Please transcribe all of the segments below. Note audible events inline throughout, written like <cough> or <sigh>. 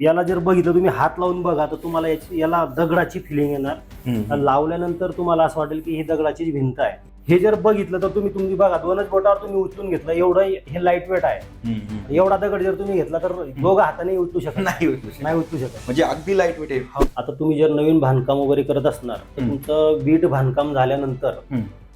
याला जर बघितलं तुम्ही हात लावून बघा तर तुम्हाला याची याला दगडाची फिलिंग येणार. लावल्यानंतर तुम्हाला असं वाटेल की ही दगडाची भिंत आहे. हे जर बघितलं तर तुम्ही तुम्ही बघा दोनच बोटावर तुम्ही उचलून घेतलं एवढं हे लाइट वेट आहे. एवढा दगड जर तुम्ही घेतला तर दोघं हाताने उचलू शकत नाही. नाही उचलू शकत. म्हणजे अगदी लाइट वेट आहे. आता तुम्ही जर नवीन बांधकाम वगैरे करत असणार तर. तुमचं वीट बांधकाम झाल्यानंतर.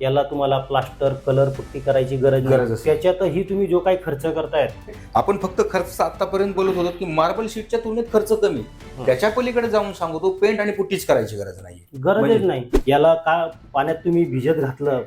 याला तुम्हाला प्लास्टर कलर पुट्टी करायची गरज गरज नाही असेल. त्याच्यातही तुम्ही जो काही खर्च करतायत. आपण फक्त खर्च आतापर्यंत बोलत होतो की मार्बल शीटच्या तुलनेत खर्च कमी. हं. त्याच्या पलीकडे जाऊन सांगतो पेंट आणि पुट्टीच करायची गरज नाही गरजच म्हणजे- नाही. याला का पाण्यात तुम्ही भिजत घातलं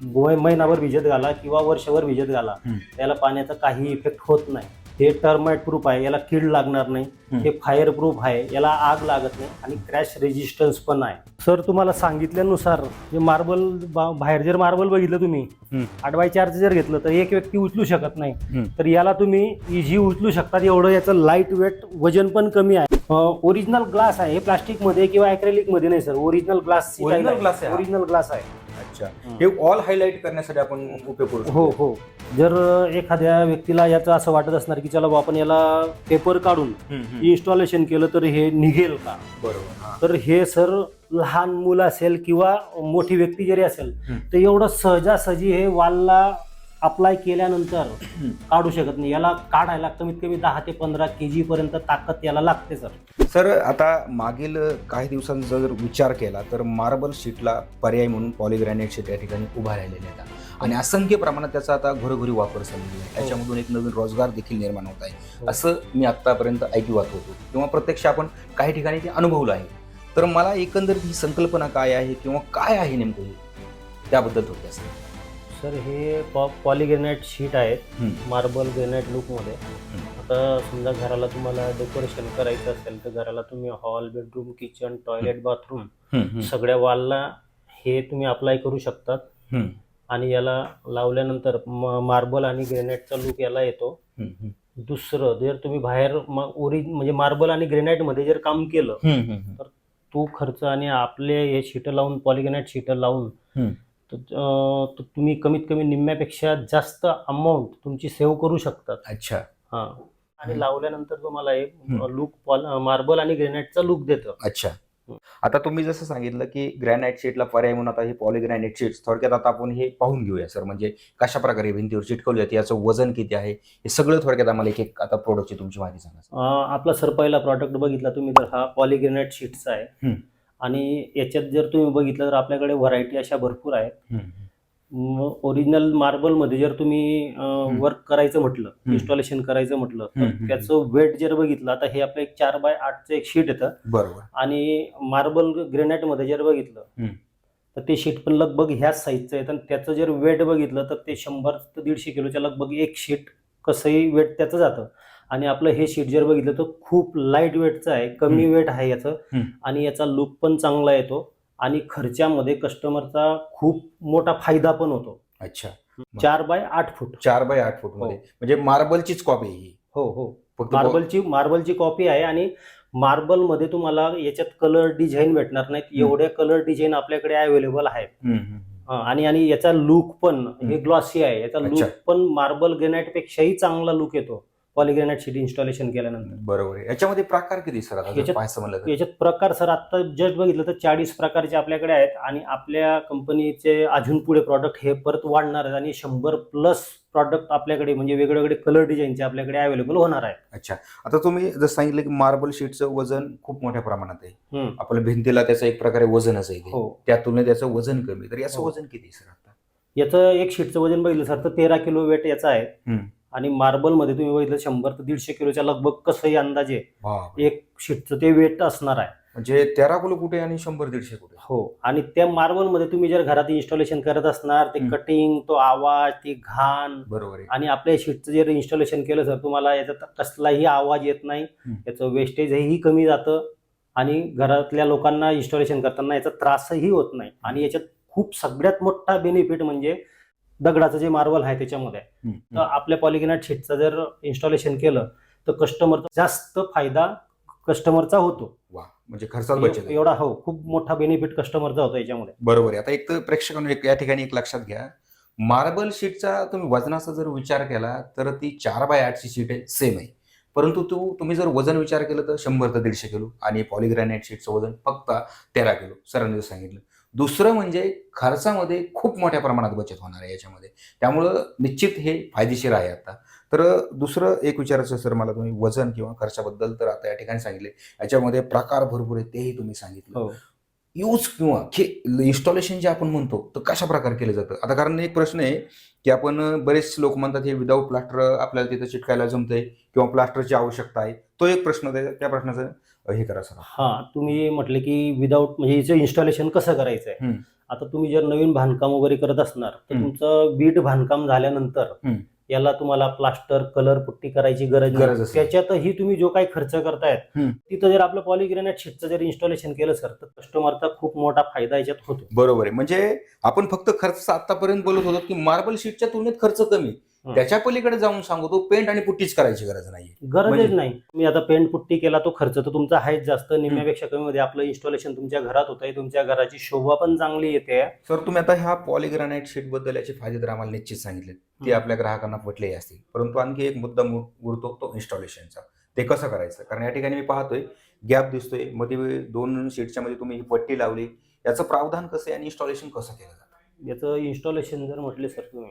मै- महिनाभर भिजत घाला किंवा वर्षभर भिजत घाला. त्याला पाण्याचा काही इफेक्ट होत नाही. हे टर्माइट प्रूफ आहे याला कीड लागणार नाही. हे फायर प्रूफ आहे याला आग लागत नाही आणि क्रॅश रेजिस्टन्स पण आहे सर तुम्हाला सांगितल्यानुसार जे मार्बल बाहेर जर मार्बल बघितलं तुम्ही हम्म. आठ बाय चारचं जर घेतलं तर एक व्यक्ती उचलू शकत नाही. तर याला तुम्ही इझी उचलू शकतात एवढं याचं लाइट वेट वजन पण कमी आहे ओरिजिनल ग्लास आहे हे प्लास्टिकमध्ये किंवा acrylic मध्ये नाही सर ओरिजिनल ग्लास आहे हा? ओरिजिनल ग्लास आहे अच्छा हे ऑल हायलाइट करण्यासाठी आपण उपयोग करू हो हो जर एखाद्या व्यक्तीला याचं असं वाटत असणार की चला आपण याला पेपर काढून. इन्स्टॉलेशन केलं तर हे निघेल का बरोबर. तर हे सर लहान मुलं असेल किंवा मोठी व्यक्ती जरी असेल. तर एवढं सहजासहजी हे वालला अप्लाय केल्यानंतर. <clears throat> काढू शकत नाही. याला काढायला कमीत कमी दहा ते पंधरा के जी पर्यंत ताकद याला लागते सर. सर आता मागील काही दिवसांचा जर विचार केला तर मार्बल शीटला पर्याय म्हणून पॉलिग्रॅनाइट शीट या ठिकाणी उभा राहिलेले आहेत. आणि असंख्य प्रमाणात त्याचा आता घरोघरी वापर चाललेला आहे. त्याच्यामधून एक नवीन रोजगार देखील निर्माण होत आहे. हो. असं मी आतापर्यंत ऐकिवात होतो. किंवा प्रत्यक्ष आपण काही ठिकाणी ते अनुभवलं आहे. तर मला एकंदरीत ही संकल्पना काय आहे किंवा काय आहे नेमकं हे? त्याबद्दल थोडक्यात सांगा. सर हे पॉलिग्रेनाइट शीट आहेत मार्बल ग्रेनाइट लुकमध्ये. आता समजा घराला तुम्हाला डेकोरेशन करायचं असेल तर घराला तुम्ही hall bedroom kitchen toilet bathroom सगळ्या वॉलला हे तुम्ही अप्लाय करू शकतात. आणि याला लावल्यानंतर मार्बल आणि ग्रेनाइटचा लुक याला येतो. दुसरं जर तुम्ही बाहेर ओरिज म्हणजे मार्बल आणि ग्रेनाइटमध्ये जर काम केलं हम्म, तो खर्च आणि आपले हे शीटं लावून पॉलिग्रेनाइट शीटं लावून. तर तुम्ही कमीत कमी निम्म्यापेक्षा जास्त अमाऊंट तुमची सेव्ह करू शकतात अच्छा हा आणि. लावल्यानंतर तुम्हाला एक. लुक मार्बल आणि ग्रेनाइटचा लुक देतं अच्छा. आता तुम्ही जसं सांगितलं की ग्रॅनाइट शीटला पर्याय म्हणून आता हे पॉलिग्रॅनाइट शीट्स थोडक्यात आता आपण हे पाहून घेऊया सर म्हणजे कशा प्रकारे भिंतीवर चिटकवले जाते याचं वजन किती आहे हे सगळं थोडक्यात आम्हाला एक एक आता प्रोडक्टची तुमची माहिती सांगा आपला सर पहिला प्रॉडक्ट बघितला तुम्ही तर हा पॉलिग्रेनाइट शीटचा आहे. आणि याच्यात जर तुम्ही बघितलं तर आपल्याकडे व्हरायटी अशा भरपूर आहेत ओरिजिनल मार्बलमध्ये जर तुम्ही. वर्क करायचं म्हटलं. इन्स्टॉलेशन करायचं म्हटलं तर. त्याचं वेट जर बघितलं आता हे आपलं एक चार बाय आठचं एक शीट येतं बरोबर आणि मार्बल ग्रेनाइटमध्ये जर बघितलं. तर ते शीट पण लगभग ह्याच साईजचं आहे आणि त्याचं जर वेट बघितलं तर ते शंभर ते दीडशे किलोच्या लगभग एक शीट कसंही वेट त्याचं जातं आणि आपलं हे शीट जर बघितलं तर खूप लाइट वेटचं आहे कमी वेट आहे याचं. आणि याचा लुक पण चांगला येतो. आणि खर्चामध्ये कस्टमरचा खूप मोठा फायदा पण होतो. अच्छा. चार बाय आठ फूट. चार बाय आठ फूटमध्ये. म्हणजे मार्बलचीच कॉपी ही. हो हो. मार्बलची मार्बलची कॉपी आहे आणि मार्बलमध्ये तुम्हाला याच्यात कलर डिझाईन भेटणार नाहीत. एवढे कलर डिझाईन आपल्याकडे अवेलेबल आहेत. हा, आणि आणि याचा लुक पण हे ग्लॉसी आहे. याचा. लुक पण मार्बल ग्रेनाइट पेक्षाही चांगला लुक येतो. पॉलिग्रेनाइट शीट इन्स्टॉलेशन केल्यानंतर. बरोबर आहे याच्यामध्ये प्रकार किती सर आता जर याच्यात- पाहायचं म्हणलं तर याच्यात प्रकार सर आता जस्ट बघितलं तर चाळीस प्रकारचे आपल्याकडे आहेत आणि आपल्या कंपनीचे अजून पुढे प्रॉडक्ट हे परत वाढणार आहेत आणि शंभर प्लस प्रॉडक्ट आपल्याकडे म्हणजे वेगळे वेगळे कलर डिझाईनचे आपल्याकडे अवेलेबल होणार आहेत अच्छा आता तुम्ही जर सांगितलं की मार्बल शीटचं वजन खूप मोठ्या प्रमाणात आहे हम्म. आपल्या भिंतीला त्याचं एक प्रकारे वजनच आहे ते. हो त्या तुलनेत त्याचं वजन कमी तर याचं हो. वजन किती सर आता याचं एक शीटचं वजन बघितलं सर तर तेरा किलो वेट याचं आहे हम्म. आणि मार्बलमध्ये तुम्ही बघितलं शंभर ते दीडशे किलोच्या लगभग कसंही अंदाजे. एक शीटचं ते वेट असणार आहे म्हणजे तेरा किलो कुठे आणि शंभर दीडशे कुठे हो आणि त्या मार्बलमध्ये तुम्ही जर घरात इन्स्टॉलेशन करत असणार ते. कटिंग तो आवाज ती घाण बरोबर आणि आपल्या शीटचं जर इन्स्टॉलेशन केलं सर तुम्हाला याच्यात कसलाही आवाज येत नाही. याचं वेस्टेजही कमी जातं आणि घरातल्या लोकांना इन्स्टॉलेशन करताना याचा त्रासही होत नाही आणि याच्यात खूप सगळ्यात मोठा बेनिफिट म्हणजे दगडाचं जे मार्बल आहे त्याच्यामध्ये. तर. आपल्या पॉलिग्रेनाइट शीटचं जर इन्स्टॉलेशन केलं तर कस्टमरचा जास्त फायदा कस्टमरचा होतो. वा म्हणजे खर्चात बचत. एवढा हो खूप मोठा बेनिफिट कस्टमरचा होतो याच्यामध्ये बरोबर आहे. आता एक तर प्रेक्षकांनो एक या ठिकाणी एक लक्षात घ्या. मार्बल शीटचा तुम्ही वजनाचा जर विचार केला तर ती चार बाय आठची शीट आहे सेम आहे. परंतु तू तुम्ही जर वजन विचार केलं तर शंभर ते दीडशे किलो आणि पॉलिग्रॅनाइट शीटचं वजन फक्त तेरा किलो सरांनी जर सांगितलं. दुसरं म्हणजे खर्चामध्ये खूप मोठ्या प्रमाणात बचत होणार आहे याच्यामध्ये. त्यामुळं निश्चित हे फायदेशीर आहे आता. तर दुसरं एक विचारायचं सर मला तुम्ही वजन किंवा खर्चाबद्दल तर आता या ठिकाणी सांगितले. याच्यामध्ये प्रकार भरपूर आहे तेही तुम्ही सांगितलं. हो. यूज किंवा इन्स्टॉलेशन जे आपण म्हणतो तर कशा प्रकारे केलं जातं? आता कारण एक प्रश्न आहे की आपण बरेच लोक म्हणतात हे विदाऊट प्लास्टर आपल्याला तिथं चिटकायला जमतंय किंवा प्लास्टरची आवश्यकता आहे. तो एक प्रश्न त्या प्रश्नाचं हे करा सर हा तुम्ही म्हटले की विदाऊट म्हणजे याचं इन्स्टॉलेशन कसं करायचं आहे. आता तुम्ही जर नवीन बांधकाम वगैरे करत असणार तर. तुमचं वीट बांधकाम झाल्यानंतर. याला तुम्हाला प्लास्टर कलर पुट्टी करायची गरज गरज नाही. त्याच्यातही तुम्ही जो काही खर्च करतायत. तिथं जर आपलं पॉलिग्रेनाइट शीटचं जर इन्स्टॉलेशन केलं सर तर कस्टमरचा खूप मोठा फायदा याच्यात होतो बरोबर आहे म्हणजे आपण फक्त खर्च आतापर्यंत बोलत होतो की मार्बल शीटच्या तुलनेत खर्च कमी. त्याच्या पलीकडे जाऊन सांगतो पेंट आणि पुट्टीच करायची गरज नाही गरजच म्हणजे- नाही. तुम्ही आता पेंट पुट्टी केला तो खर्च तर तुमचा आहेच जास्त. निम्म्यापेक्षा कमी मध्ये आपलं इन्स्टॉलेशन तुमच्या घरात होत आहे तुमच्या घराची शोभा पण चांगली येते. सर तुम्ही आता ह्या पॉलिग्रानाइट शीटबद्दल याचे फायदे तर आम्हाला निश्चित सांगितले ते. आपल्या ग्राहकांना पटलेही असतील. परंतु आणखी एक मुद्दा मु- उरतो तो इन्स्टॉलेशनचा ते कसं करायचं? कारण या ठिकाणी मी पाहतोय गॅप दिसतोय. मध्ये दोन शीटच्या मध्ये तुम्ही ही पट्टी लावली. याचं प्रावधान कसं आहे आणि इन्स्टॉलेशन कसं केलं जातं? याचं इन्स्टॉलेशन जर म्हटले सर तुम्ही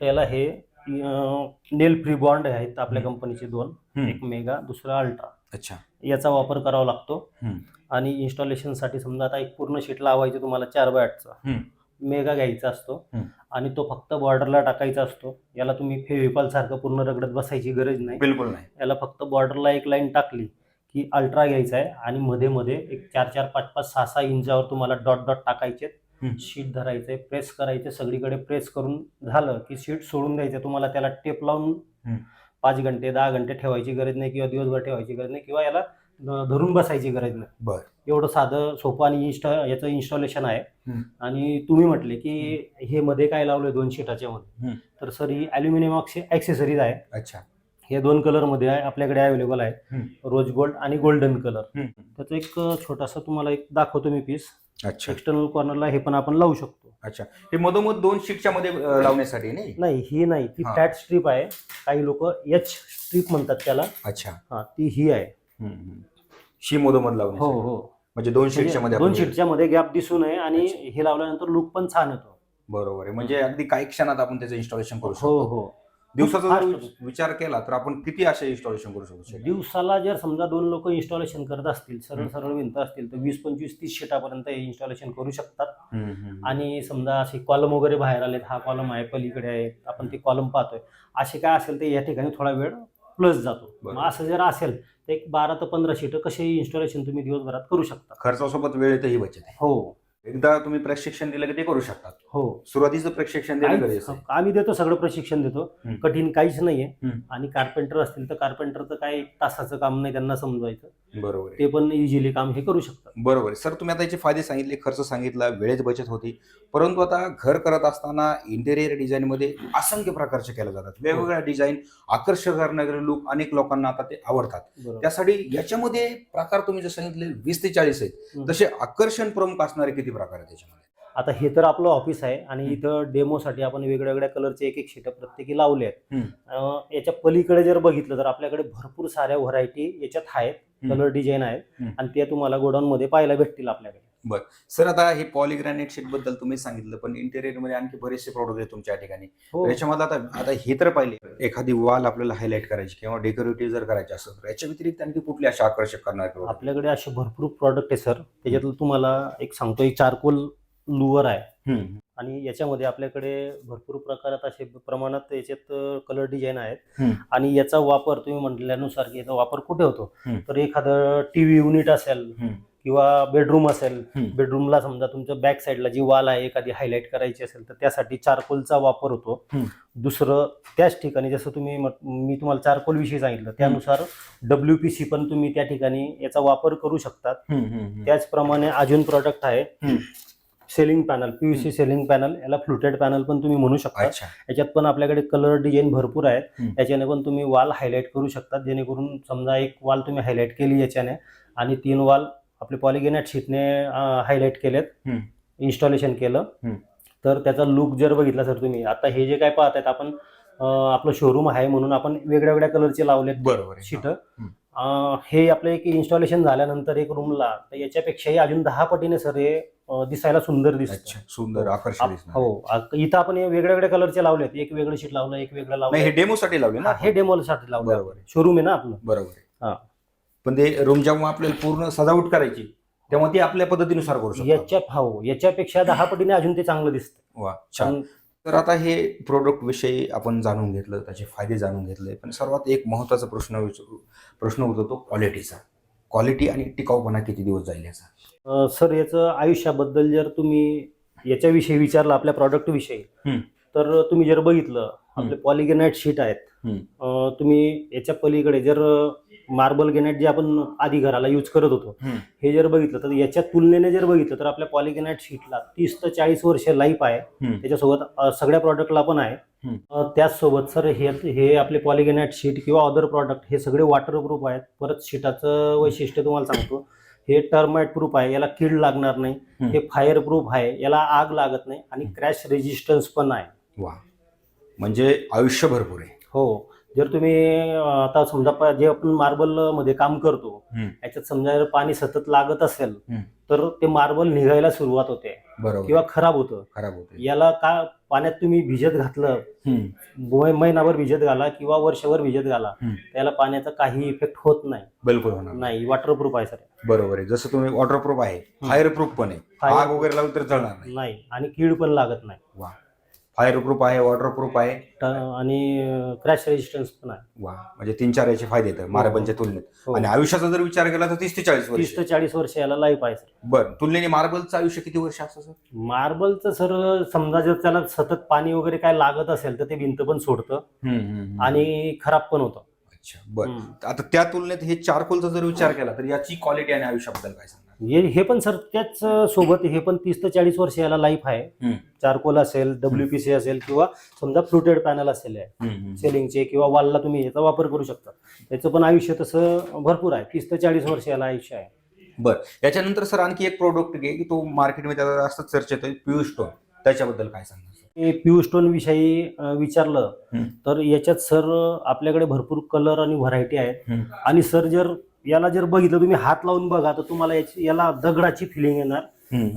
तर याला हे नेल फ्री बॉन्ड आहेत आपल्या. कंपनीचे दोन. एक मेगा दुसरा अल्ट्रा अच्छा याचा वापर करावा लागतो. आणि इन्स्टॉलेशनसाठी समजा आता एक पूर्ण शीट लावायची तुम्हाला चार बाय आठचा. मेगा घ्यायचा असतो. आणि तो फक्त बॉर्डरला टाकायचा असतो याला तुम्ही फेविकॉल सारखं पूर्ण रगडत बसायची गरज नाही बिलकुल नाही याला फक्त बॉर्डरला एक लाईन टाकली की अल्ट्रा घ्यायचा आहे आणि मध्ये मध्ये एक चार चार पाच पाच सहा सहा इंचावर तुम्हाला डॉट डॉट टाकायचे. शीट धरायचे प्रेस करायचे सगळीकडे प्रेस करून झालं की शीट सोडून द्यायचं. तुम्हाला त्याला टेप लावून. पाच घंटे दहा घंटे ठेवायची गरज नाही किंवा दिवसभर ठेवायची गरज नाही किंवा याला धरून बसायची गरज नाही. बर. एवढं साधं सोपं आणि इन्स्टॉ याचं इन्स्टॉलेशन आहे. आणि तुम्ही म्हटले की हे मध्ये काय लावलंय दोन शीटाच्या मध्ये. तर सर ही अल्युमिनियम ॲक्सेसरीज आहे. अच्छा. हे दोन कलरमध्ये आहे आपल्याकडे अवेलेबल आहे. रोज गोल्ड आणि गोल्डन कलर. त्याचं एक छोटासा तुम्हाला एक दाखवतो मी पीस अच्छा. एक्सटर्नल कॉर्नरला हे पण आपण लावू शकतो. अच्छा. हे मधोमध दोन शीटच्या मध्ये अं, लावण्यासाठी नाही? नाही ही नाही. ती हा. फॅट स्ट्रीप आहे. काही लोक एच स्ट्रीप म्हणतात त्याला. अच्छा. हा ती ही आहे. हम्म, हम्म. शी मधोमध हो हो. म्हणजे दोन शीटच्या मध्ये दोन आपण- शीटच्या मध्ये गॅप दिसू नये आणि अच्छा. हे लावल्यानंतर लुक पण छान येतो. बरोबर आहे. म्हणजे अगदी काही क्षणात आपण त्याचं इन्स्टॉलेशन करू हो शकतो. हो. दिवसाचा जर. विचार केला तर आपण किती असे इन्स्टॉलेशन करू शकतो? दिवसाला जर समजा दोन लोक इन्स्टॉलेशन करत असतील सरळ. सरळ भिंत असतील तर वीस पंचवीस तीस शीटापर्यंत हे इन्स्टॉलेशन करू शकतात. आणि समजा असे कॉलम वगैरे बाहेर आलेत हा कॉलम आहे पलीकडे आहे आपण ते कॉलम पाहतोय. असे काय असेल ते या ठिकाणी थोडा वेळ प्लस जातो. असं जर असेल तर एक बारा ते पंधरा शीट कसे इन्स्टॉलेशन तुम्ही दिवसभरात करू शकता. खर्चासोबत वेळेतही बचत आहे. हो. एकदा तुम्ही प्रशिक्षण दिलं की ते करू शकतात. हो. सुरुवातीचं प्रशिक्षण दिलं काहीच- गरजेचं आहे. आम्ही देतो सगळं प्रशिक्षण देतो. हम्म. कठीण काहीच नाहीये. हम्म. आणि कार्पेंटर असतील तर कार्पेंटरचं काय एक तासाचं काम नाही त्यांना समजवायचं बरोबर आहे. ते पण इझिली काम हे करू शकतात. बरोबर आहे. सर तुम्ही आता याचे फायदे सांगितले खर्च सांगितला वेळेत बचत होती. परंतु आता घर करत असताना इंटेरियर डिझाईन मध्ये असंख्य प्रकारचे केले जातात. वेगवेगळ्या डिझाईन आकर्षक करणारे लुक अनेक लोकांना आता ते आवडतात. बरोबर. त्यासाठी याच्यामध्ये प्रकार तुम्ही जे सांगितले वीस ते चाळीस आहेत. तसे आकर्षण प्रमुख असणारे किती प्रकार आहेत त्याच्यामध्ये आता हे तर आपलं ऑफिस आहे आणि. इथं डेमोसाठी आपण वेगळ्या वेगळ्या कलरचे एक एक शीट प्रत्येकी लावले आहेत याच्या पलीकडे जर बघितलं तर आपल्याकडे भरपूर साऱ्या व्हरायटी याच्यात आहेत. कलर डिझाईन आहेत. आणि ते तुम्हाला गोडाऊन मध्ये पाहायला भेटतील आपल्याकडे सर आता हे पॉलिग्रॅनाइट शीटबद्दल तुम्ही सांगितलं पण इंटेरियरमध्ये आणखी बरेचसे प्रोडक्ट आहेत तुमच्या ठिकाणी हो याच्यामध्ये आता आता हे तर पाहिले एखादी वॉल आपल्याला हायलाइट करायची किंवा डेकोरेटिव्ह जर करायची असेल तर याच्या व्यतिरिक्त आणखी कुठले असे आकर्षक करणारे product? आपल्याकडे असे भरपूर प्रॉडक्ट आहे सर त्याच्यातलं तुम्हाला एक सांगतो एक चारकोल लुअर आहे हम्म. आणि याच्यामध्ये आपल्याकडे भरपूर प्रकारात असे प्रमाणात याच्यात कलर डिझाईन आहेत हम्म. आणि याचा वापर तुम्ही म्हटल्यानुसार की याचा वापर कुठे होतो हम्म. तर एखादं टीव्ही युनिट असेल हम्म. किंवा बेडरूम असेल. बेडरूमला समजा तुमच्या बॅक साईडला जी वाल आहे एखादी हायलाईट करायची असेल तर त्यासाठी चारकोलचा वापर होतो. दुसरं त्याच ठिकाणी जसं तुम्ही मी तुम्हाला चारकोल विषयी सांगितलं त्यानुसार डब्ल्यू पी सी पण तुम्ही त्या ठिकाणी याचा वापर करू शकतात. त्याचप्रमाणे अजून प्रॉडक्ट आहे. Ceiling panel PVC ceiling panel याला फ्लुटेड पॅनल पण तुम्ही म्हणू शकता याच्यात पण आपल्याकडे कलर डिझाईन भरपूर आहेत. याच्याने पण तुम्ही वाल हायलाईट करू शकतात जेणेकरून समजा एक वाल तुम्ही हायलाईट केली याच्याने आणि तीन वाल आपले पॉलिगेनेट शीटने हायलाईट केलेत. इन्स्टॉलेशन केलं. तर त्याचा लुक जर बघितला सर तुम्ही आता हे जे काय पाहतायत आपण आपलं शोरूम आहे म्हणून आपण वेगळ्या वेगळ्या कलरचे लावलेत बरोबर. शीट हं. आपलं एक इन्स्टॉलेशन झाल्यानंतर एक रूमला तर याच्यापेक्षाही अजून दहा पटीने सर हे दिसायला सुंदर दिसत सुंदर आकर्षक. हो इथं आपण हे वेगळ्या वेगळ्या कलरचे लावलेत एक वेगळं शीट लावलं एक वेगळं नाही हे लावलं डेमोसाठी लावले ना हे डेमोसाठी लावलं बरोबर. शोरूम आहे ना आपलं बरोबर आहे. हा. पण ते रूम जेव्हा आपल्याला पूर्ण सजावट करायची तेव्हा ती आपल्या पद्धतीनुसार करू शकतो याच्या हो याच्यापेक्षा दहा पटीने अजून ते चांगलं दिसतं. वा छान. तर आता हे प्रोडक्ट विषयी आपण जाणून घेतलं त्याचे फायदे जाणून घेतले पण सर्वात एक महत्त्वाचा प्रश्न विचारू प्रश्न होतो तो क्वालिटीचा क्वालिटी आणि टिकाऊपणा किती दिवस जाईल याचा? अं, सर याचं आयुष्याबद्दल जर तुम्ही याच्याविषयी विचारलं आपल्या प्रॉडक्ट विषयी हम्म. तर तुम्ही जर बघितलं आपले पॉलिगेनाइट शीट आहेत. तुम्ही याच्या पलीकडे जर मार्बल गेनाइट जे आपण आधी घराला यूज करत होतो. हे जर बघितलं तर याच्या तुलनेने जर बघितलं तर आपल्या पॉलिगेनाइट शीटला तीस ते चाळीस वर्ष लाईफ आहे. त्याच्यासोबत सगळ्या प्रॉडक्टला पण आहे. त्याचसोबत सर हे हे आपले पॉलिगेनाइट शीट किंवा अदर प्रॉडक्ट हे सगळे वॉटरप्रूफ आहेत. परत शीटाचं वैशिष्ट्य तुम्हाला सांगतो. हे टर्माइट प्रूफ आहे याला कीड लागणार नाही. हे फायर प्रूफ आहे याला आग लागत नाही आणि क्रॅश रेजिस्टन्स पण आहे. वा. म्हणजे आयुष्य भरपूर आहे. हो. जर तुम्ही आता समजा जे आपण मार्बलमध्ये काम करतो. याच्यात समजा जर पाणी सतत लागत असेल. तर ते मार्बल निघायला सुरुवात होते. किंवा खराब होतं. खराब होते. याला का पाण्यात तुम्ही भिजत घातलं महिनाभर भिजत घाला किंवा वर्षभर भिजत घाला. त्याला पाण्याचा काही इफेक्ट होत नाही. बिलकुल होणार नाही. वॉटरप्रूफ आहे सर. बरोबर आहे. जसं तुम्ही वॉटरप्रूफ आहे फायर प्रूफ पण आहे. आग वगैरे लावली तर जळणार नाही. नाही आणि कीड पण लागत नाही. वा. फायर प्रूफ आहे वॉटरप्रूफ आहे. ट- आणि क्रॅश रेजिस्टन्स पण आहे. वा म्हणजे तीन चार याचे फायदे आहेत मार्बलच्या तुलनेत. हो. आणि आयुष्याचा जर विचार केला तर तीस ते चाळीस वर्ष. तीस ते चाळीस वर्ष याला लाईफ आहे सर बरं तुलनेने मार्बलचं आयुष्य किती वर्ष असतं सर मार्बलचं सर समजा जर त्याला सतत पाणी वगैरे काय लागत असेल तर ते भिंत पण सोडतं. आणि खराब पण होतं. अच्छा बरं. हम्म. आता त्या तुलनेत हे चारकोलचा जर विचार केला तर याची क्वालिटी आणि आयुष्याबद्दल काय सांगणार? हे हे पण सर त्याच सोबत हे पण तीस ते चाळीस वर्ष याला लाईफ आहे. चारकोल असेल डब्ल्यूपीसी असेल किंवा समजा फ्लुटेड पॅनल असेल सेलिंगचे किंवा वॉलला तुम्ही याचा वापर करू शकता. त्याचं पण आयुष्य तसं भरपूर आहे. तीस ते चाळीस वर्ष याला आयुष्य आहे. बरं. याच्यानंतर सर आणखी एक प्रोडक्ट घे की तो मार्केटमध्ये जास्त चर्चेत आहे पियुष स्टोन त्याच्याबद्दल काय सांगणार? हे प्यू स्टोन विषयी विचारलं. तर याच्यात सर आपल्याकडे भरपूर कलर आणि व्हरायटी आहेत. आणि सर जर याला जर बघितलं तुम्ही हात लावून बघा तर तुम्हाला याची याला दगडाची फिलिंग येणार.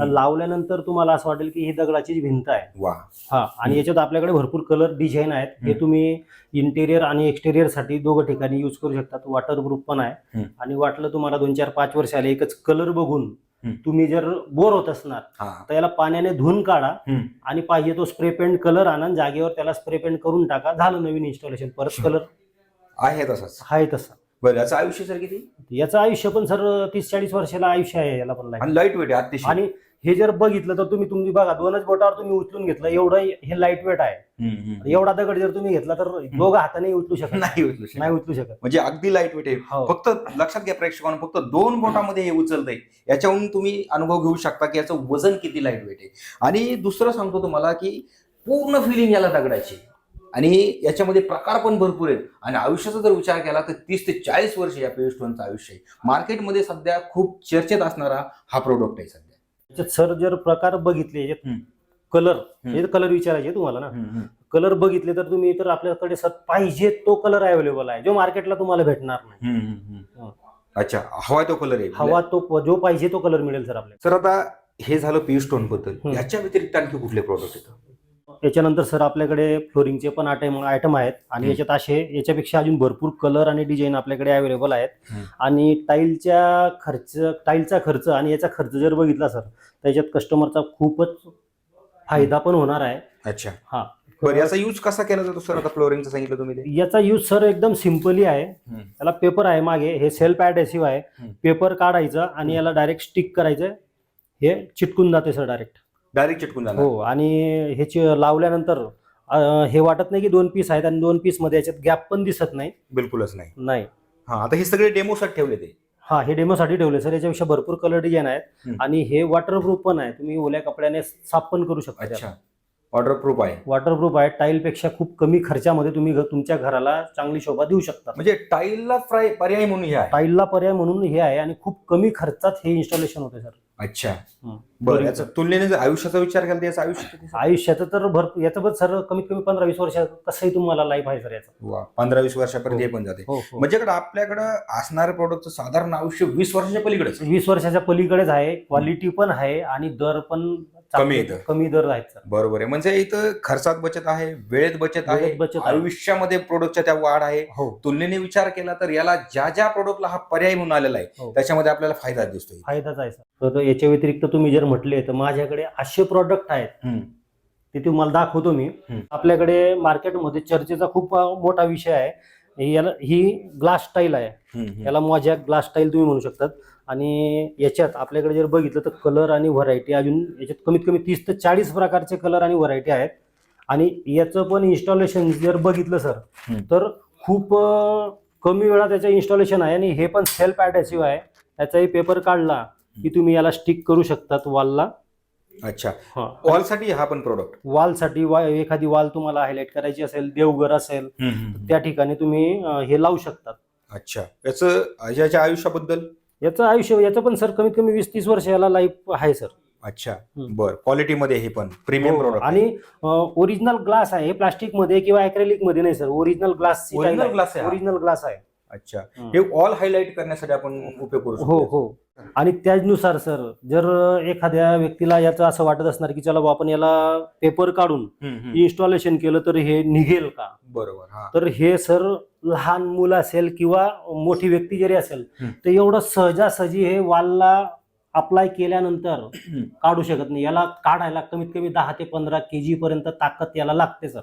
लावल्यानंतर तुम्हाला असं वाटेल की ही दगडाची भिंत आहे. हा आणि याच्यात आपल्याकडे भरपूर कलर डिझाईन आहेत. हे. तुम्ही इंटेरियर आणि एक्सटेरियरसाठी दोघं ठिकाणी युज करू शकता वॉटरप्रूफ पण आहे. आणि वाटलं तुम्हाला दोन चार पाच वर्ष आले एकच कलर बघून. तुम्ही जर बोर होत असणार हा. तर याला पाण्याने धुवून काढा. आणि पाहिजे तो स्प्रे पेंट कलर आणि जागेवर त्याला स्प्रे पेंट करून टाका. झालं नवीन इन्स्टॉलेशन परत कलर आहे तसाच. आहे तसा. बरं याचं आयुष्य सर किती? याचं आयुष्य पण सर तीस चाळीस वर्षाला आयुष्य आहे याला पण. आणि लाइट वेट आहे अतिशय. आणि हे जर बघितलं तर तुम्ही तुम्ही बघा दोनच बोटावर तुम्ही उचलून घेतलं एवढं हे लाइट वेट आहे. हम्म, हम्म. एवढा दगड जर तुम्ही घेतला तर दोघं हाताने उचलू शकत नाही. उचलू शकत. नाही उचलू शकत. म्हणजे अगदी लाइट वेट आहे. हो. फक्त लक्षात घ्या प्रेक्षकांनो फक्त दोन बोटामध्ये हे उचलतंय. याच्यावरून तुम्ही अनुभव घेऊ शकता की याचं वजन किती लाइट वेट आहे. आणि दुसरं सांगतो तुम्हाला की पूर्ण फिलिंग याला दगडाची आणि याच्यामध्ये प्रकार पण भरपूर आहेत. आणि आयुष्याचा जर विचार केला तर तीस ते चाळीस वर्ष या पेस्टोनचं आयुष्य आहे. मार्केटमध्ये सध्या खूप चर्चेत असणारा हा प्रोडक्ट आहे सध्या. याच्यात सर जर प्रकार बघितले. कलर. हे कलर विचारायचे तुम्हाला ना? कलर बघितले तर तुम्ही तर आपल्याकडे सर पाहिजे तो कलर अवेलेबल आहे. जो मार्केटला तुम्हाला भेटणार नाही. हं. अच्छा हवा तो कलर आहे. हवा तो जो पाहिजे तो कलर मिळेल सर आपल्याला. सर आता हे झालं पी स्टोनबद्दल. हम्म. याच्या व्यतिरिक्त आणखी कुठले प्रोडक्ट येतं याच्यानंतर सर आपल्याकडे फ्लोरिंगचे पण आयटम आयटम आहेत आणि. याच्यात असे याच्यापेक्षा अजून भरपूर कलर आणि डिझाईन आपल्याकडे अवेलेबल आहेत. आणि टाईलच्या खर्च टाईलचा खर्च आणि याचा खर्च जर बघितला सर त्याच्यात कस्टमरचा खूपच फायदा पण होणार आहे. अच्छा. हा. बरं याचा यूज कसा केला जातो सर? आता फ्लोरिंगचं सांगितलं तुम्ही याचा यूज सर एकदम सिम्पली आहे. त्याला पेपर आहे मागे हे सेल्फ ॲडेसिव्ह आहे. पेपर काढायचं आणि याला डायरेक्ट स्टिक करायचं. हे चिटकून जाते सर डायरेक्ट डायरेक्ट चिटकून जाणार. हो आणि हे चि- लावल्यानंतर अं, हे वाटत नाही की दोन पीस आहेत आणि दोन पीसमध्ये याच्यात गॅप पण दिसत नाही. बिलकुलच नाही. नाही. हा आता हे सगळे डेमोसाठी ठेवले ते. हा हे डेमोसाठी ठेवले. सर याच्यापेक्षा भरपूर कलर डिझाईन आहेत. हम्म. आणि हे वॉटरप्रूफ पण आहे. तुम्ही ओल्या कपड्याने साफ पण करू शकता अच्छा. ऑर्डर प्रूफ आहे. वॉटरप्रूफ आहे. टाईलपेक्षा खूप कमी खर्चामध्ये तुम्ही घ- तुमच्या घराला चांगली शोभा देऊ शकता. म्हणजे टाईलला फ्राय पर्याय म्हणून हे आहे. टाईलला पर्याय म्हणून हे आहे आणि खूप कमी खर्चात हे इन्स्टॉलेशन होते सर. अच्छा. बरं. याचा तुलनेने जर आयुष्याचा विचार केला तर याचं आयुष्य किती? आयुष्याचं तर भरपूर याचं पण सर कमीत कमी पंधरा वीस वर्ष कसंही तुम्हाला लाईफ आहे सर याचं वा पंधरा वीस वर्षापर्यंत हो. हे पण जाते हो हो म्हणजे कडे आपल्याकडं असणाऱ्या प्रोडक्टचं साधारण आयुष्य वीस वर्षाच्या पलीकडेच वीस वर्षाच्या पलीकडेच आहे क्वालिटी पण आहे आणि दर पण कमी दर. कमी दर आहेत सर बरोबर आहे म्हणजे इथं खर्चात बचत आहे वेळेत बचत आहे वेळेत बचत आहे. आयुष्यामध्ये प्रोडक्टच्या त्या वाढ आहे हो तुलनेने विचार केला तर याला ज्या ज्या प्रोडक्टला हा पर्याय म्हणून आलेला आहे हो. त्याच्यामध्ये आपल्याला फायदा दिसतोय फायदाच आहे सर तर याच्या व्यतिरिक्त तुम्ही जर म्हटले तर माझ्याकडे असे प्रॉडक्ट आहेत हम्म. ते तुम्हाला दाखवतो मी हम्म. आपल्याकडे मार्केटमध्ये चर्चेचा खूप अ, मोठा विषय आहे याला ही ग्लास स्टाईल आहे हम्म, हम्म. याला मॉजॅक ग्लास स्टाईल तुम्ही म्हणू शकतात आणि याच्यात आपल्याकडे जर बघितलं तर कलर आणि व्हरायटी अजून याच्यात कमीत कमी तीस ते चाळीस प्रकारचे कलर आणि व्हरायटी आहेत. आणि याचं पण इन्स्टॉलेशन जर बघितलं सर. तर खूप कमी वेळात याचं इन्स्टॉलेशन आहे आणि हे पण सेल्फ ॲडेसिव्ह आहे. याचाही पेपर काढला की तुम्ही याला स्टिक करू शकतात वॉलला अच्छा. ऑलसाठी हा पण प्रोडक्ट वॉलसाठी एखादी वॉल तुम्हाला हायलाईट करायची असेल देवघर असेल त्या ठिकाणी तुम्ही हे लावू शकतात. अच्छा. याचं याच्या आयुष्याबद्दल? याचं आयुष्य याचं पण सर कमीत कमी वीस तीस वर्ष याला लाईफ आहे सर. अच्छा. बर. क्वालिटीमध्ये हे पण प्रीमियम हो, प्रोडक्ट आणि ओरिजिनल ग्लास आहे हे प्लास्टिकमध्ये किंवा अॅक्रेलिकमध्ये नाही sir. Original glass Original glass आहे हा? ओरिजिनल ग्लास आहे. अच्छा. हे ऑल हायलाइट करण्यासाठी आपण उपयोग करू हो शकतो. हो. आणि त्याचनुसार सर जर एखाद्या व्यक्तीला याचं असं वाटत असणार की चला आपण याला पेपर काढून. इन्स्टॉलेशन केलं तर हे निघेल का? बरोबर हा. तर हे सर लहान मुलं असेल किंवा मोठी व्यक्ती जरी असेल. तर एवढं सहजासहजी हे वालला अप्लाय केल्यानंतर. काढू शकत नाही. याला काढायला कमीत कमी दहा ते पंधरा के जी पर्यंत ताकद याला लागते सर.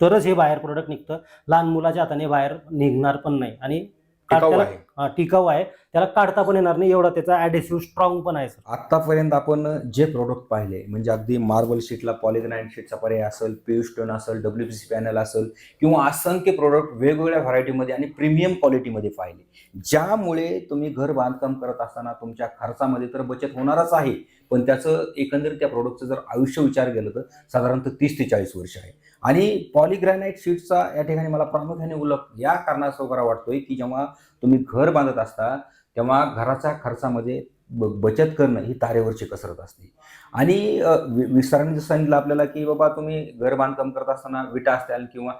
तरच हे बाहेर प्रोडक्ट निघतं. लहान मुलाच्या हाताने बाहेर निघणार पण नाही. आणि टिकाऊ आहे. हा, टिकाऊ आहे. त्याला काढता पण येणार नाही एवढा त्याचा ऍडेसिव्ह स्ट्रॉंग पण आहे सर आतापर्यंत आपण जे प्रोडक्ट पाहिले म्हणजे अगदी मार्बल शीटला पॉलिग्राईन शीटचा पर्याय असेल पेव स्टोन असेल डब्ल्यू पी सी पॅनल असेल किंवा असंख्य प्रोडक्ट वेगवेगळ्या व्हरायटीमध्ये आणि प्रीमियम क्वालिटीमध्ये पाहिले. ज्यामुळे तुम्ही घर बांधकाम करत असताना तुमच्या खर्चामध्ये तर बचत होणारच आहे. पण त्याचं एकंदरीत त्या प्रोडक्टचं जर आयुष्य विचार केलं तर साधारणतः तीस ते चाळीस वर्ष आहे. आणि पॉलिग्रॅनाईट शीटचा या ठिकाणी मला प्रामुख्याने उल्लेख या कारणास्तव करा वाटतोय की जेव्हा तुम्ही घर बांधत असता तेव्हा घराच्या खर्चामध्ये बचत करणं ही तारेवरची कसरत असते. आणि अ, वि- जसं सांगितलं आपल्याला की बाबा तुम्ही घर बांधकाम करत असताना विटा असताल किंवा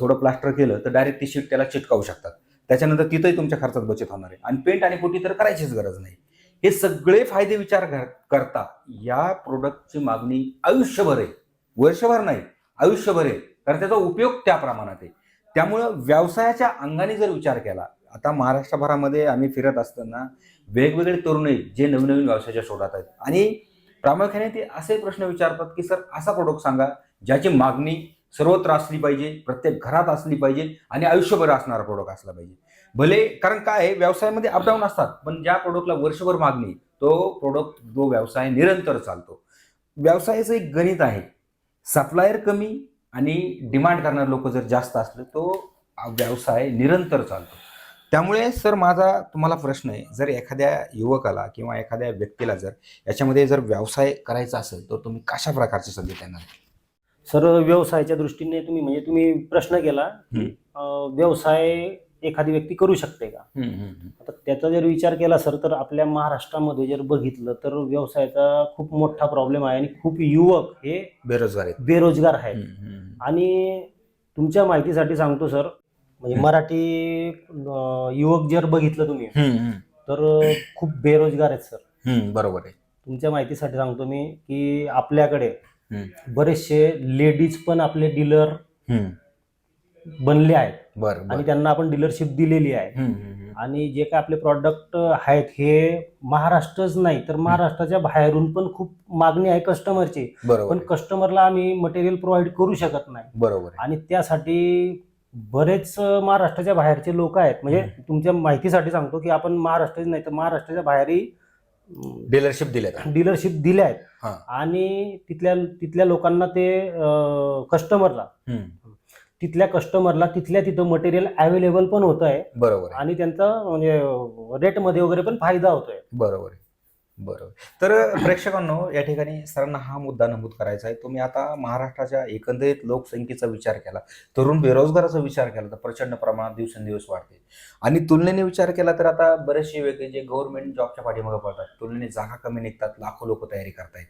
थोडं प्लास्टर केलं तर डायरेक्ट ती शीट त्याला चिटकावू शकतात. त्याच्यानंतर तिथंही तुमच्या खर्चात बचत होणार आहे. आणि पेंट आणि पोटी तर करायचीच गरज नाही. हे सगळे फायदे विचार कर- करता. या प्रोडक्टची मागणी आयुष्यभर आहे. वर्षभर नाही आयुष्यभर आहे. कारण त्याचा उपयोग त्या प्रमाणात आहे. त्यामुळं व्यवसायाच्या अंगाने जर विचार केला आता महाराष्ट्रभरामध्ये आम्ही फिरत असताना वेगवेगळे तरुण जे नवीन नवीन व्यवसायाच्या शोधात आहेत. आणि प्रामुख्याने ते असे प्रश्न विचारतात की सर असा प्रोडक्ट सांगा ज्याची मागणी सर्वत्र असली पाहिजे प्रत्येक घरात असली पाहिजे आणि आयुष्यभर असणारा प्रोडक्ट असला पाहिजे. भले कारण काय आहे व्यवसायामध्ये अपडाऊन असतात पण ज्या प्रोडक्टला वर्षभर मागणी तो प्रोडक्ट जो व्यवसाय निरंतर चालतो. व्यवसायाचं एक गणित आहे सप्लायर कमी आणि डिमांड करणारे लोक जर जास्त असले तो व्यवसाय निरंतर चालतो. त्यामुळे सर माझा तुम्हाला प्रश्न आहे जर एखाद्या युवकाला किंवा एखाद्या व्यक्तीला जर याच्यामध्ये जर व्यवसाय करायचा असेल तर तुम्ही कशा प्रकारची संधी त्यांना सर व्यवसायाच्या दृष्टीने तुम्ही म्हणजे तुम्ही प्रश्न केला. अं, व्यवसाय एखादी व्यक्ती करू शकते का? आता त्याचा जर विचार केला सर तर आपल्या महाराष्ट्रामध्ये जर बघितलं तर व्यवसायाचा खूप मोठा प्रॉब्लेम आहे आणि खूप युवक हे बेरोजगार आहेत. बेरोजगार आहेत. आणि तुमच्या माहितीसाठी सांगतो सर म्हणजे. मराठी अं, युवक जर बघितलं तुम्ही तर खूप बेरोजगार आहेत सर. बरोबर आहे. तुमच्या माहितीसाठी सांगतो मी की आपल्याकडे. बरेचसे लेडीज पण आपले डीलर बनले आहेत. बरं आणि त्यांना आपण डीलरशिप दिलेली आहे. आणि जे काय आपले प्रॉडक्ट आहेत हे महाराष्ट्रच नाही तर महाराष्ट्राच्या बाहेरून पण खूप मागणी आहे कस्टमरची बरोबर पण. कस्टमरला आम्ही मटेरियल प्रोव्हाइड करू शकत नाही. बरोबर. आणि त्यासाठी बरेच महाराष्ट्राच्या बाहेरचे लोक आहेत. म्हणजे. तुमच्या माहितीसाठी सांगतो की आपण महाराष्ट्राचे नाही तर महाराष्ट्राच्या बाहेरही डीलरशिप दिले डीलरशिप दिल्या आहेत हा. आणि तिथल्या तिथल्या लोकांना ते कस्टमरला तिथल्या कस्टमरला तिथल्या तिथं मटेरियल अवेलेबल पण होत आहे बरोबर आहे. आणि त्यांचा म्हणजे रेटमध्ये वगैरे पण फायदा होतोय. बरोबर आहे. बरोबर. तर प्रेक्षकांनो या ठिकाणी सरांना हा मुद्दा नमूद करायचा आहे. तुम्ही आता महाराष्ट्राच्या एकंदरीत लोकसंख्येचा विचार केला तरुण बेरोजगाराचा विचार केला तर प्रचंड प्रमाणात दिवसेंदिवस वाढते. आणि तुलनेने विचार केला तर आता बरेचसे व्यक्ती जे गव्हर्नमेंट जॉबच्या पाठीमागे पडतात तुलनेने जागा कमी निघतात लाखो लोक तयारी करतायत.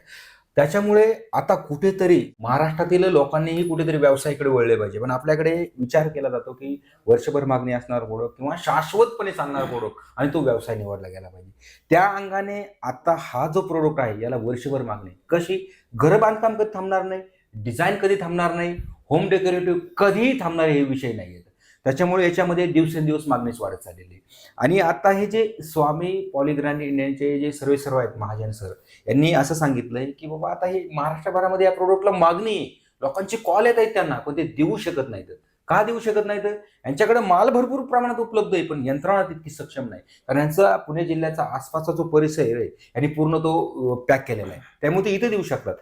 त्याच्यामुळे आता कुठेतरी महाराष्ट्रातील लोकांनीही कुठेतरी व्यवसायाकडे वळले पाहिजे. पण आपल्याकडे विचार केला जातो की वर्षभर मागणी असणार प्रोडक्ट किंवा शाश्वतपणे चालणार प्रोडक्ट आणि तो व्यवसाय निवडला गेला पाहिजे. त्या अंगाने आता हा जो प्रोडक्ट आहे याला वर्षभर मागणी कशी? घर बांधकाम कधी थांबणार नाही डिझाईन कधी थांबणार नाही होम डेकोरेटिव्ह कधीही थांबणार हे विषय नाही त्याच्यामुळे याच्यामध्ये दिवसेंदिवस मागणीच वाढत चाललेली आहे. आणि आता हे जे स्वामी पॉलिग्रॅन इंडियनचे जे सर्वे सर्व आहेत महाजन सर यांनी असं सांगितलंय की बाबा आता हे महाराष्ट्रभरामध्ये या प्रोडक्टला मागणी आहे. लोकांचे कॉल येत आहेत त्यांना पण ते देऊ शकत नाहीत. का देऊ शकत नाहीत? यांच्याकडे माल भरपूर प्रमाणात उपलब्ध आहे पण यंत्रणा तितकी सक्षम नाही. कारण यांचा पुणे जिल्ह्याचा आसपासचा जो परिसर आहे यांनी पूर्ण तो पॅक केलेला आहे. त्यामुळे ते इथे देऊ शकतात.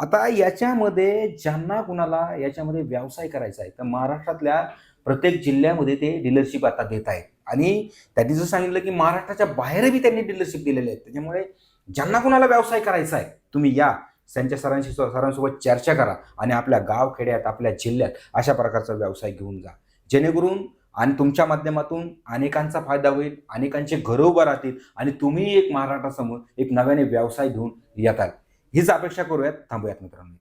आता याच्यामध्ये ज्यांना कुणाला याच्यामध्ये व्यवसाय करायचा आहे तर महाराष्ट्रातल्या प्रत्येक जिल्ह्यामध्ये ते डीलरशिप आता देत आहेत. आणि त्यांनी जर सांगितलं की महाराष्ट्राच्या बाहेरही त्यांनी डीलरशिप दिलेले आहेत. त्याच्यामुळे ज्यांना कुणाला व्यवसाय करायचा आहे तुम्ही या. त्यांच्या सरांशी सरांसोबत चर्चा करा आणि आपल्या गाव खेड्यात आपल्या जिल्ह्यात अशा प्रकारचा व्यवसाय घेऊन जा. जेणेकरून आणि तुमच्या माध्यमातून अनेकांचा फायदा होईल अनेकांचे घरं उभं राहतील आणि तुम्ही एक महाराष्ट्रासमोर एक नव्याने व्यवसाय घेऊन येताल हीच अपेक्षा करूयात थांबूयात मित्रांनो.